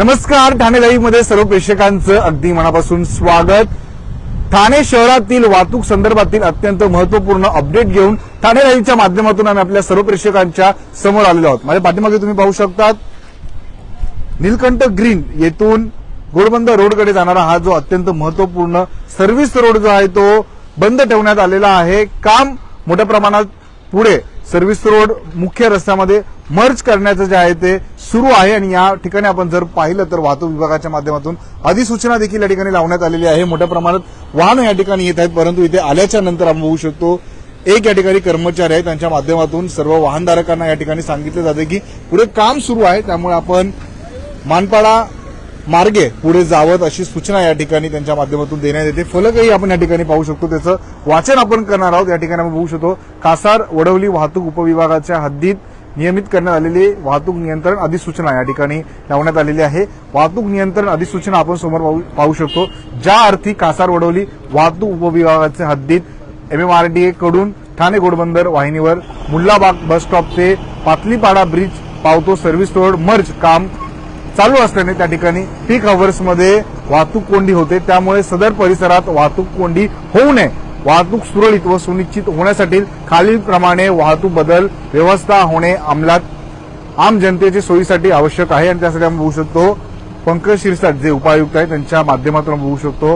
नमस्कार ठाणे लाईव्हमध्ये सर्व प्रेक्षकांचं अगदी मनापासून स्वागत. ठाणे शहरातील वाहतूक संदर्भातील अत्यंत महत्त्वपूर्ण अपडेट घेऊन ठाणे लाईव्हच्या माध्यमातून आम्ही आपल्या सर्व प्रेक्षकांच्या समोर आलेलो आहोत. माझ्या पाठीमागे तुम्ही पाहू शकतात नीलकंठ ग्रीन येथून घोडबंद रोडकडे जाणारा हा जो अत्यंत महत्त्वपूर्ण सर्व्हिस रोड जो आहे तो बंद ठेवण्यात आलेला आहे. काम मोठ्या प्रमाणात पुढे सर्व्हिस रोड मुख्य रस्त्यामध्ये मर्ज करण्याचं जे आहे ते सुरू आहे आणि या ठिकाणी आपण जर पाहिलं तर वाहतूक विभागाच्या माध्यमातून अधिसूचना देखील या ठिकाणी लावण्यात आलेली आहे. मोठ्या प्रमाणात वाहन या ठिकाणी येत आहेत परंतु इथे आल्याच्यानंतर आपण बघू शकतो एक या ठिकाणी कर्मचारी आहेत. त्यांच्या माध्यमातून सर्व वाहनधारकांना या ठिकाणी सांगितलं जातं की पुढे काम सुरू आहे. त्यामुळे आपण मानपाडा मार्गे पुढे जावत अशी सूचना या ठिकाणी त्यांच्या माध्यमातून देण्यात येते. फलकही आपण या ठिकाणी पाहू शकतो त्याचं. वाचन आपण करणार आहोत. या ठिकाणी आपण बघू शकतो कासार वडवली वाहतूक उपविभागाच्या हद्दीत नियमित करण्यात आलेली वाहतूक नियंत्रण अधिसूचना या ठिकाणी लावण्यात आलेली आहे. वाहतूक नियंत्रण अधिसूचना आपण समोर पाहू- पाहू शकतो. ज्या अर्थी कासार वडवली वाहतूक उपविभागाच्या हद्दीत एमएमआरडीए कडून ठाणे घोडबंदर वाहिनीवर मुल्लाबाग बस स्टॉप ते पातलीपाडा ब्रिज पावतो सर्व्हिस रोड मर्ज काम चालू असल्याने त्या ठिकाणी पीकमध्ये वाहतूक कोंडी होते. त्यामुळे सदर परिसरात वाहतूक कोंडी होऊ नये. वाहतूक सुरळीत व सुनिश्चित होण्यासाठी खालीलप्रमाणे वाहतूक बदल व्यवस्था होणे अंमलात आम जनतेच्या सोयीसाठी आवश्यक आहे. आणि त्यासाठी आपण बघू शकतो पंकज शिरसाट जे उपायुक्त आहेत त्यांच्या माध्यमातून बघू शकतो.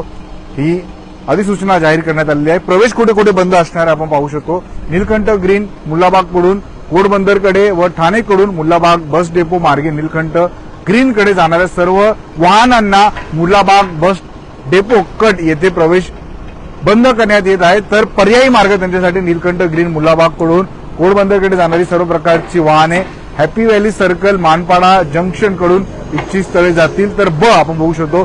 ही अधिसूचना जाहीर करण्यात आलेली आहे. प्रवेश कुठे कुठे बंद असणार आपण पाहू शकतो. निलकंठ ग्रीन मुल्लाबागकडून घोडबंदरकडे व ठाणेकडून मुल्लाबाग बस डेपो मार्गे निलकंठ ग्रीनकडे जाणाऱ्या सर्व वाहनांना मुलाबाग बस डेपो कट येथे प्रवेश बंद करण्यात येत आहे. तर पर्यायी मार्ग त्यांच्यासाठी नीलकंठ ग्रीन मुलाबागकडून घोडबंदरकडे जाणारी सर्व प्रकारची वाहने हॅपी व्हॅली सर्कल मानपाडा जंक्शनकडून इच्छित स्थळे जातील. तर ब आपण बघू शकतो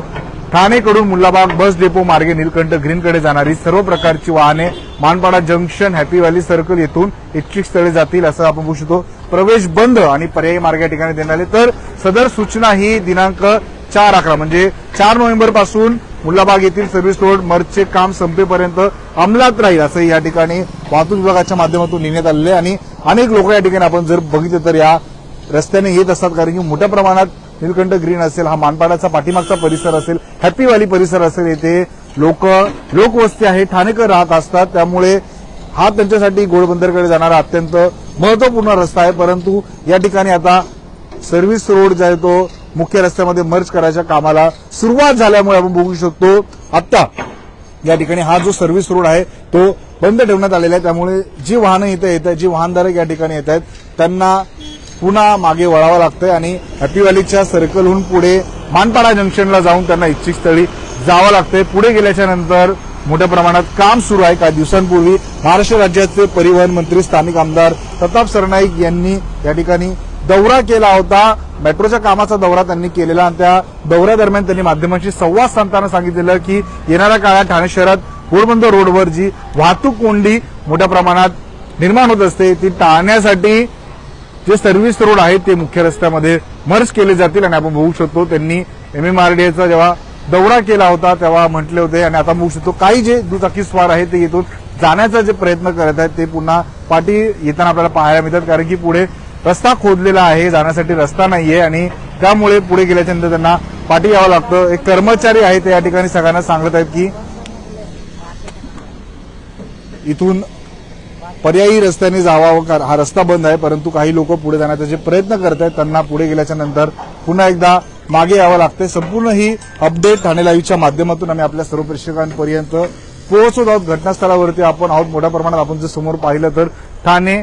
ठाणेकडून मुलाबाग बस डेपो मार्गे नीलकंठ ग्रीनकडे जाणारी सर्व प्रकारची वाहने Manpada junction happy valley circle येथून इच्छित स्थळे जातील असं आपण बघू शकतो. प्रवेश बंद आणि पर्यायी मार्ग या ठिकाणी देण्यात आले. तर सदर सूचना ही दिनांक चार अकरा म्हणजे चार नोव्हेंबरपासून मुल्लाबाग येथील सर्व्हिस रोड मर्चचे काम संपेपर्यंत अंमलात राहील असं या ठिकाणी वाहतूक विभागाच्या माध्यमातून लिहिण्यात आलेलं आहे. आणि अनेक लोक या ठिकाणी आपण जर बघितलं तर या रस्त्याने येत असतात कारण की मोठ्या प्रमाणात निलकंठ ग्रीन असेल हा मानपाडाचा पाठीमागचा परिसर असेल हॅपी व्हॅली परिसर असेल येथे लोक लोकवस्ती आहे ठाणेकर राहत असतात त्यामुळे हा त्यांच्यासाठी घोडबंदरकडे जाणारा अत्यंत महत्त्वपूर्ण रस्ता आहे. परंतु या ठिकाणी आता सर्व्हिस रोड जो आहे तो मुख्य रस्त्यामध्ये मर्ज करायच्या कामाला सुरुवात झाल्यामुळे आपण बघू शकतो आता या ठिकाणी हा जो सर्व्हिस रोड आहे तो बंद ठेवण्यात आलेला आहे. त्यामुळे जी वाहनं इथे येत आहेत जी वाहनधारक या ठिकाणी येत आहेत त्यांना पुन्हा मागे वळावं लागतंय आणि हॅपी व्हॅलीच्या सर्कलहून पुढे मानपाडा जंक्शनला जाऊन त्यांना इच्छित स्थळी जावं लागतंय. पुढे गेल्याच्यानंतर मोठ्या प्रमाणात काम सुरू आहे. काही दिवसांपूर्वी महाराष्ट्र राज्याचे परिवहन मंत्री स्थानिक आमदार प्रताप सरनाईक यांनी या ठिकाणी दौरा केला होता. मेट्रोच्या कामाचा दौरा त्यांनी केलेला आणि त्या दौऱ्यादरम्यान त्यांनी माध्यमांशी संवाद साधताना सांगितलेलं की येणाऱ्या काळात ठाणे शहरात घोडबंद रोडवर जी वाहतूक कोंडी मोठ्या प्रमाणात निर्माण होत असते ती टाळण्यासाठी जे सर्व्हिस रोड आहेत ते मुख्य रस्त्यामध्ये मर्ज केले जातील आणि आपण बघू शकतो त्यांनी एमएमआरडीएचा जेव्हा दौरा केला होता तेव्हा म्हटले होते आणि आता बघू शकतो काही जे दुचाकी स्वार आहेत ते येथून जाण्याचा जे प्रयत्न करत आहेत ते पुन्हा पाठी येताना आपल्याला पाहायला मिळतात कारण की पुढे रस्ता खोदलेला आहे जाण्यासाठी रस्ता नाहीये आणि त्यामुळे पुढे गेल्याच्यानंतर त्यांना पाठी यावं लागतं. एक कर्मचारी आहे ते या ठिकाणी सगळ्यांना सांगत आहेत की इथून पर्यायी रस्त्याने जावा हा रस्ता बंद आहे परंतु काही लोक पुढे जाण्याचा जे प्रयत्न करत आहेत त्यांना पुढे गेल्याच्यानंतर पुन्हा एकदा मागे यावं लागतंय. संपूर्ण ही अपडेट ठाणे लाईव्हच्या माध्यमातून आम्ही आपल्या सर्व प्रेक्षकांपर्यंत पोहोचत आहोत. घटनास्थळावरती आपण आहोत. मोठ्या प्रमाणात आपण जर समोर पाहिलं तर ठाणे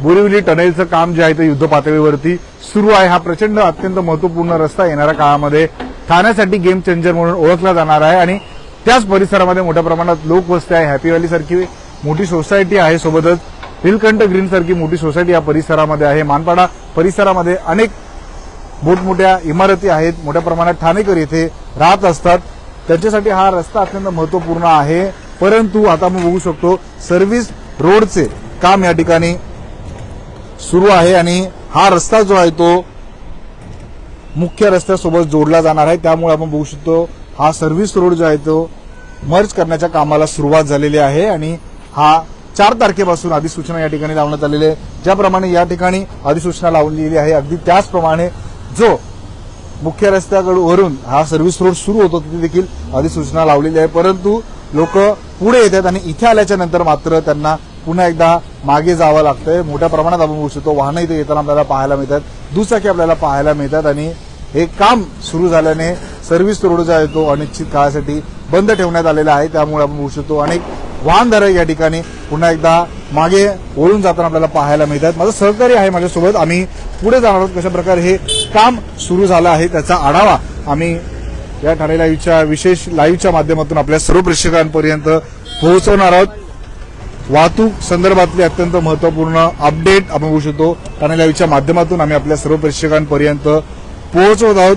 बोरिवली टनेलचं काम जे आहे ते युद्ध पातळीवरती सुरू आहे. हा प्रचंड अत्यंत महत्त्वपूर्ण रस्ता येणाऱ्या काळामध्ये ठाण्यासाठी गेम चेंजर म्हणून ओळखला जाणार आहे आणि त्याच परिसरामध्ये मोठ्या प्रमाणात लोकवस्ती आहे. हॅपी व्हॅली सारखी मोठी सोसायटी आहे सोबतच. हिलकंठ ग्रीन सारखी मोठी सोसायटी या परिसरामध्ये आहे. मानपाडा परिसरामध्ये अनेक मोठमोठ्या इमारती आहेत मोठ्या प्रमाणात ठाणेकर येथे राहत असतात. त्यांच्यासाठी हा रस्ता अत्यंत महत्त्वपूर्ण आहे. परंतु आता आपण बघू शकतो सर्व्हिस रोडचे काम या ठिकाणी सुरू आहे आणि हा रस्ता जो आहे तो मुख्य रस्त्यासोबत जोडला जाणार आहे. त्यामुळे आपण बघू शकतो हा सर्व्हिस रोड जो आहे तो मर्ज करण्याच्या कामाला सुरुवात झालेली आहे आणि हा चार तारखेपासून अधिसूचना या ठिकाणी लावण्यात आलेली आहे. ज्याप्रमाणे या ठिकाणी अधिसूचना लावलेली आहे. अगदी त्याचप्रमाणे जो मुख्य रस्त्याकडून हा सर्व्हिस रोड सुरू होतो तिथे देखील अधिसूचना लावलेली आहे. परंतु लोक पुढे येतात आणि इथे आल्याच्यानंतर मात्र त्यांना पुन्हा एकदा मागे जावं लागतंय. मोठ्या प्रमाणात आपण बघू शकतो वाहनं इथे येताना आपल्याला पाहायला मिळतात. दुचाकी आपल्याला पाहायला मिळतात आणि हे काम सुरू झाल्याने सर्व्हिस रोड जो आहे तो अनिश्चित काळासाठी बंद ठेवण्यात आलेला आहे. त्यामुळे आपण बघू शकतो अनेक वाहनधारक या ठिकाणी पुन्हा एकदा मागे ओळून जाताना आपल्याला पाहायला मिळतात. माझं सहकारी आहे माझ्यासोबत. आम्ही पुढे जाणार आहोत. कशा प्रकारे हे काम सुरू झालं आहे त्याचा आढावा आम्ही या ठाणे लाईव्हच्या विशेष लाईव्हच्या माध्यमातून आपल्या सर्व प्रेक्षकांपर्यंत पोहोचवणार आहोत. वाहतूक संदर्भातली अत्यंत महत्त्वपूर्ण अपडेट आपण होऊ शकतो. ठाणे लाईव्हच्या माध्यमातून आम्ही आपल्या सर्व प्रेक्षकांपर्यंत पोहोचवत आहोत.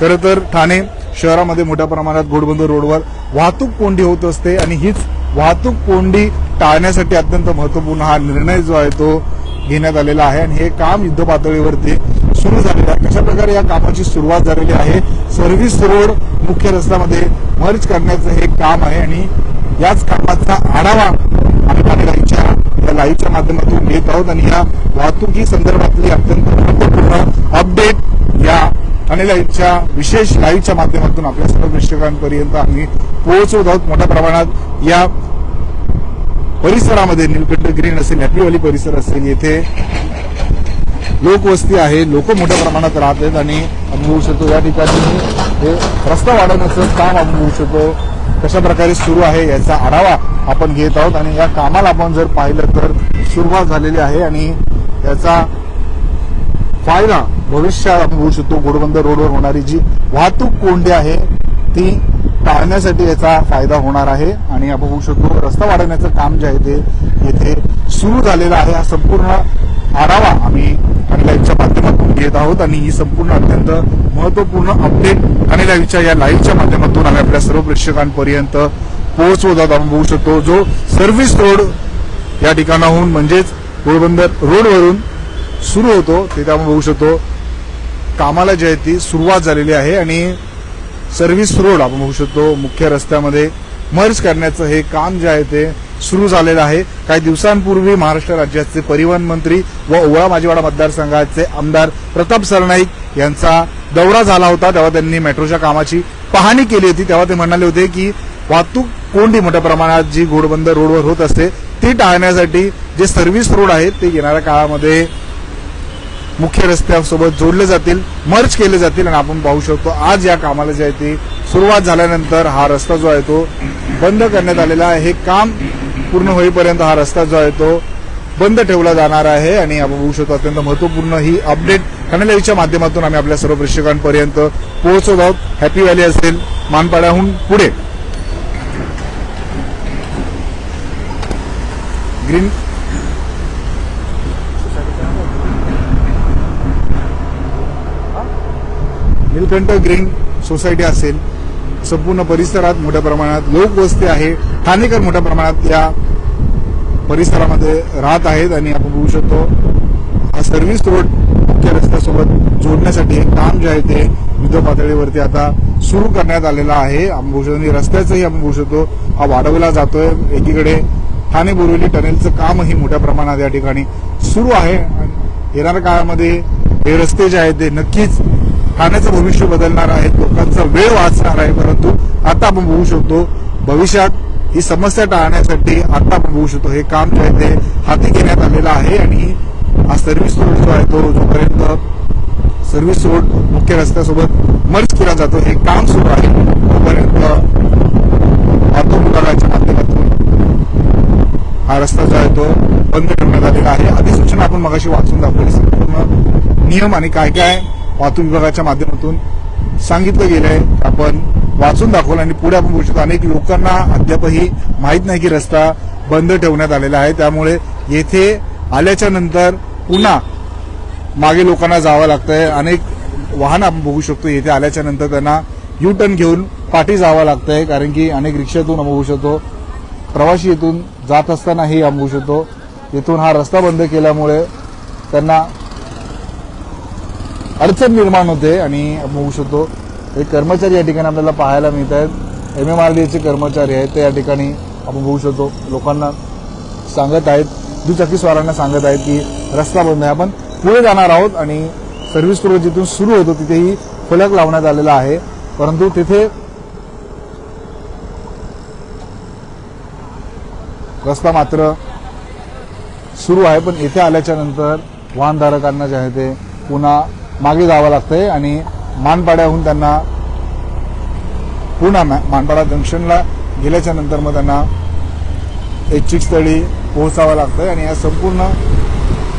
खरं तर ठाणे शहरामध्ये मोठ्या प्रमाणात घोडबंदर रोडवर वाहतूक कोंडी होत असते आणि हीच वाहतूक कोंडी टाळण्यासाठी अत्यंत महत्त्वपूर्ण हा निर्णय जो आहे तो घेण्यात आलेला आहे आणि हे काम युद्ध पातळीवरती सुरू झालेलं आहे. कशा प्रकारे या कामाची सुरुवात झालेली आहे? सर्व्हिस रोड मुख्य रस्त्यामध्ये मर्ज करण्याचं हे काम आहे आणि याच कामाचा आढावा आम्ही ठाणे लाईव्हच्या या लाईव्हच्या माध्यमातून घेत आहोत आणि या वाहतुकी संदर्भातली अत्यंत महत्त्वपूर्ण अपडेट या ठाणे लाईव्हच्या विशेष लाईव्हच्या माध्यमातून आपल्या सर्व प्रेक्षकांपर्यंत आम्ही पोहोचवत आहोत. मोठ्या प्रमाणात या परिसरामध्ये निलकंठ ग्रीन असेल हॅपीवाली परिसर असेल येथे लोकवस्ती आहे. लोक मोठ्या प्रमाणात राहत आहेत आणि अनुभवू शकतो या ठिकाणी हे रस्ता वाढवण्याचं काम आपण शकतो. कशा प्रकारे सुरू आहे याचा आढावा आपण घेत आहोत आणि या कामाला आपण जर पाहिलं तर सुरुवात झालेली आहे आणि याचा फायदा भविष्यात आपण शकतो. घोडबंदर रोडवर होणारी जी वाहतूक कोंडी आहे ती टाळण्यासाठी याचा फायदा होणार आहे. आणि आपण बघू शकतो रस्ता वाढवण्याचं काम जे आहे ते येथे सुरू झालेलं आहे. हा संपूर्ण आढावा आम्ही लाईव्हच्या माध्यमातून घेत आहोत. आणि ही संपूर्ण अत्यंत महत्त्वपूर्ण अपडेट आणि लाईव्हच्या या लाईव्हच्या माध्यमातून आम्ही आपल्या सर्व प्रेक्षकांपर्यंत पोहोचवत आहोत. आपण बघू शकतो जो सर्व्हिस रोड या ठिकाणाहून म्हणजेच घोडबंदर रोडवरून सुरू होतो. तिथे आपण बघू शकतो कामाला जी आहे ती सुरुवात झालेली आहे. आणि सर्व्हिस रोड आपण बघू शकतो मुख्य रस्त्यामध्ये मर्ज करण्याचं हे काम जे आहे ते सुरू झालेलं आहे. काही दिवसांपूर्वी महाराष्ट्र राज्याचे परिवहन मंत्री व ओळा माजीवाडा मतदारसंघाचे आमदार प्रताप सरनाईक यांचा दौरा झाला होता. तेव्हा त्यांनी मेट्रोच्या कामाची पाहणी केली होती. तेव्हा ते म्हणाले होते की वाहतूक कोंडी मोठ्या प्रमाणात जी घोडबंद रोडवर होत असते ती टाळण्यासाठी जे सर्व्हिस रोड आहेत ते येणाऱ्या काळामध्ये मुख्य रस्त्यासोबत जोडले जातील मर्ज केले जातील आणि आपण पाहू शकतो आज या कामाला जे आहे ती सुरुवात झाल्यानंतर हा रस्ता जो आहे तो बंद करण्यात आलेला आहे. हे काम पूर्ण होईपर्यंत हा रस्ता जो आहे तो बंद ठेवला जाणार आहे आणि आपण बघू शकतो अत्यंत महत्त्वपूर्ण ही अपडेट ठाणे माध्यमातून आम्ही आपल्या सर्व प्रेक्षकांपर्यंत पोहोचत आहोत. हॅपी व्हॅली असेल मानपाड्याहून पुढे. ग्रीन निलकंठ ग्रीन सोसायटी असेल संपूर्ण परिसरात मोठ्या प्रमाणात लोकवस्ती आहे ठाणेकर मोठ्या प्रमाणात या परिसरामध्ये राहत आहेत आणि आपण बघू शकतो हा सर्व्हिस रोड मुख्य रस्त्यासोबत जोडण्यासाठी हे काम जे आहे ते युद्ध पातळीवरती आता सुरू करण्यात आलेलं आहे. आपण बघू शकतो आणि रस्त्याचंही आपण बघू शकतो हा वाढवला जातोय. एकीकडे ठाणे बोरिवली टनेलचं कामही मोठ्या प्रमाणात या ठिकाणी सुरू आहे. आणि येणाऱ्या काळामध्ये हे रस्ते जे आहेत ते नक्कीच ठाण्याचं भविष्य बदलणार आहेत लोकांचा वेळ वाचणार आहे परंतु आता आपण बघू शकतो भविष्यात ही समस्या टाळण्यासाठी आता आपण बघू शकतो हे काम जे आहे ते हाती घेण्यात आलेलं आहे आणि हा सर्व्हिस रोड जो आहे तो जोपर्यंत सर्व्हिस रोड मुख्य रस्त्यासोबत मर्ज केला जातो हे काम सुरू आहे तोपर्यंत वाहतूक विभागाच्या माध्यमातून हा रस्ता जो आहे तो बंद ठेवण्यात आलेला आहे. अधिसूचना आपण मगाशी वाचून दाखवली संपूर्ण नियम आणि काय काय वाहतूक विभागाच्या माध्यमातून सांगितलं गेलंय आपण वाचून दाखवलं आणि पुढे आपण बघू शकतो. अनेक लोकांना अद्यापही माहीत नाही की रस्ता बंद ठेवण्यात आलेला आहे. त्यामुळे येथे आल्याच्यानंतर पुन्हा मागे लोकांना जावं लागतंय. अनेक वाहन आपण बघू शकतो येथे आल्याच्यानंतर त्यांना यू टर्न घेऊन पाठी जावं लागतंय. कारण की अनेक रिक्षातून आपण बघू शकतो प्रवासी येथून जात असतानाही आपण बघू शकतो. येथून हा रस्ता बंद केल्यामुळे त्यांना अडचण निर्माण होते आणि आपण शकतो हे कर्मचारी या ठिकाणी आपल्याला पाहायला मिळत आहेत एम एम आर डी कर्मचारी आहेत ते या ठिकाणी आपण बघू शकतो. लोकांना सांगत आहेत दुचाकीस्वारांना सांगत आहेत की रस्ता बंद आहे. आपण पुढे जाणार आहोत आणि सर्व्हिस रोड जिथून सुरू होतो तिथेही फलक लावण्यात आलेला आहे. परंतु तिथे रस्ता मात्र सुरू आहे पण इथे आल्याच्यानंतर वाहनधारकांना जे आहे ते पुन्हा मागे जावं लागतंय आणि मानपाड्याहून त्यांना पुन्हा मानपाडा जंक्शनला गेल्याच्यानंतर मग त्यांना ऐच्छिक स्थळी पोहोचावं लागतंय आणि या संपूर्ण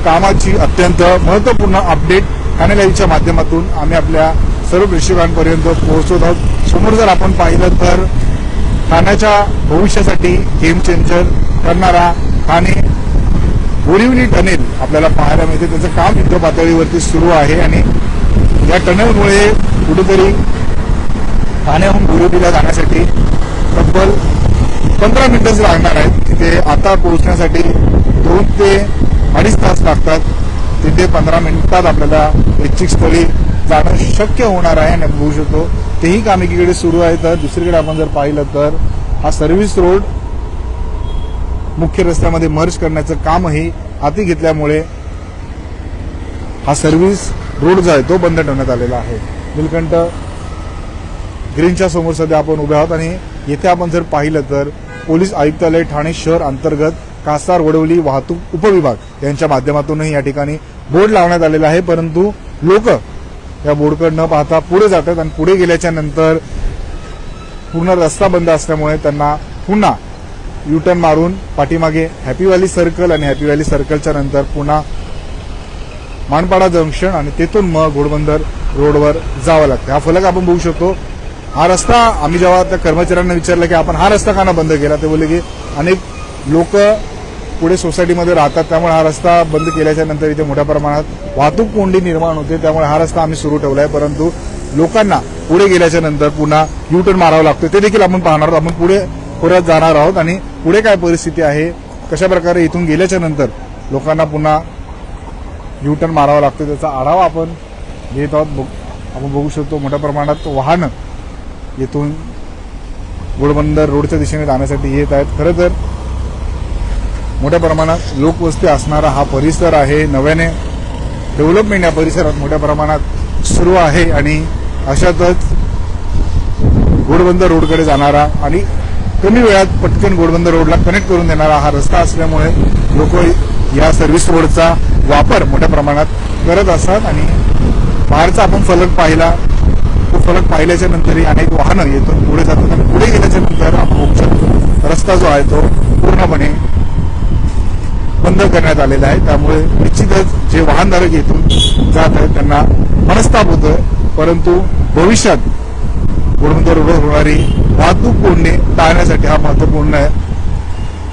कामाची अत्यंत महत्त्वपूर्ण अपडेट ठाणे माध्यमातून आम्ही आपल्या सर्व प्रेक्षकांपर्यंत पोहोचवत आहोत. समोर जर आपण पाहिलं तर ठाण्याच्या भविष्यासाठी गेम चेंजर करणारा ठाणे बोरिवली टनेल आपल्याला पाहायला मिळते. त्याचं काम युद्ध पातळीवरती सुरू आहे आणि या टनेलमुळे कुठेतरी ठाण्याहून बोरिवलीला जाण्यासाठी तब्बल पंधरा मिनिटच लागणार आहेत. तिथे आता पोहोचण्यासाठी दोन ते अडीच तास लागतात. तिथे पंधरा मिनिटात आपल्याला ऐच्छिक स्थळी जाणं शक्य होणार आहे आणि होऊ शकतो. तेही काम एकीकडे सुरू आहे तर दुसरीकडे आपण जर पाहिलं तर हा सर्व्हिस रोड मुख्य रस्त्यामध्ये मर्ज करण्याचं कामही हाती घेतल्यामुळे हा सर्व्हिस रोड जो आहे तो बंद ठेवण्यात आलेला आहे. निलकंठ ग्रीनच्या समोर सध्या आपण उभे आहोत आणि येथे आपण जर पाहिलं तर पोलीस आयुक्तालय ठाणे शहर अंतर्गत कासार वडवली वाहतूक उपविभाग यांच्या माध्यमातूनही या ठिकाणी बोर्ड लावण्यात आलेला आहे. परंतु लोक या बोर्डकडे न पाहता पुढे जातात आणि पुढे गेल्याच्यानंतर पूर्ण रस्ता बंद असल्यामुळे त्यांना पुन्हा युटर्न मारून पाठीमागे हॅपी व्हॅली सर्कल आणि हॅपी व्हॅली सर्कलच्या नंतर पुन्हा मानपाडा जंक्शन आणि तेथून मग घोडबंदर रोडवर जावं लागतं. हा फलक आपण बघू शकतो. हा रस्ता आम्ही जेव्हा त्या कर्मचाऱ्यांना विचारलं की आपण हा रस्ता का ना बंद केला ते बोलले की अनेक लोक पुढे सोसायटीमध्ये राहतात त्यामुळे हा रस्ता बंद केल्याच्यानंतर इथे मोठ्या प्रमाणात वाहतूक कोंडी निर्माण होते त्यामुळे हा रस्ता आम्ही सुरू ठेवला आहे परंतु लोकांना पुढे गेल्याच्यानंतर पुन्हा युटर्न मारावं लागतं. ते देखील आपण पाहणार आहोत. आपण पुढे परत जाणार आहोत आणि पुढे काय परिस्थिती आहे कशा प्रकारे इथून गेल्याच्यानंतर लोकांना पुन्हा युटर्न मारावं लागतं त्याचा आढावा आपण घेत आहोत. आपण बघू शकतो मोठ्या प्रमाणात वाहनं येथून घोडबंदर रोडच्या दिशेने जाण्यासाठी येत आहेत. खरं तर मोठ्या प्रमाणात लोकवस्ती असणारा हा परिसर आहे. नव्याने डेव्हलपमेंट या परिसरात मोठ्या प्रमाणात सुरू आहे आणि अशातच घोडबंदर रोडकडे जाणारा आणि कमी वेळात पटकन घोडबंदर रोडला कनेक्ट करून देणारा हा रस्ता असल्यामुळे लोक या सर्व्हिस रोडचा वापर मोठ्या प्रमाणात करत असतात आणि बाहेरचा आपण फलक पाहिला तो फलक पाहिल्याच्या नंतरही अनेक वाहनं येतो पुढे जातात आणि पुढे गेल्याच्यानंतर आपण रस्ता जो आहे तो पूर्णपणे बंद करण्यात आलेला आहे. त्यामुळे निश्चितच जे वाहनधारक येथून जात आहेत त्यांना मनस्ताप होतोय. परंतु भविष्यात घोडबंदर होणारी वाहतूक कोंडी टाळण्यासाठी हा महत्त्वपूर्ण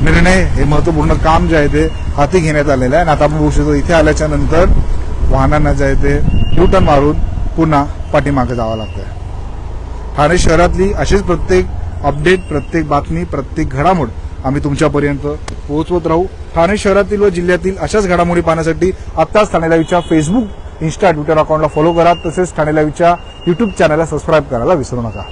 निर्णय हे महत्त्वपूर्ण काम जे आहे ते हाती घेण्यात आलेलं आहे. आणि आता आपण बघू शकतो इथे आल्याच्यानंतर वाहनांना जे आहे ते युटर्न मारून पुन्हा पाठीमागे जावं लागतंय. ठाणे शहरातली अशीच प्रत्येक अपडेट प्रत्येक बातमी प्रत्येक घडामोड आम्ही तुमच्यापर्यंत पोहोचवत राहू. ठाणे शहरातील व जिल्ह्यातील अशाच घडामोडी पाहण्यासाठी आत्ताच ठाणे लाईव्हच्या फेसबुक इन्स्टा ट्विटर अकाउंटला फॉलो करा. तसेच ठाणे लाईव्हच्या युट्यूब चॅनलला सबस्क्राईब करायला विसरू नका.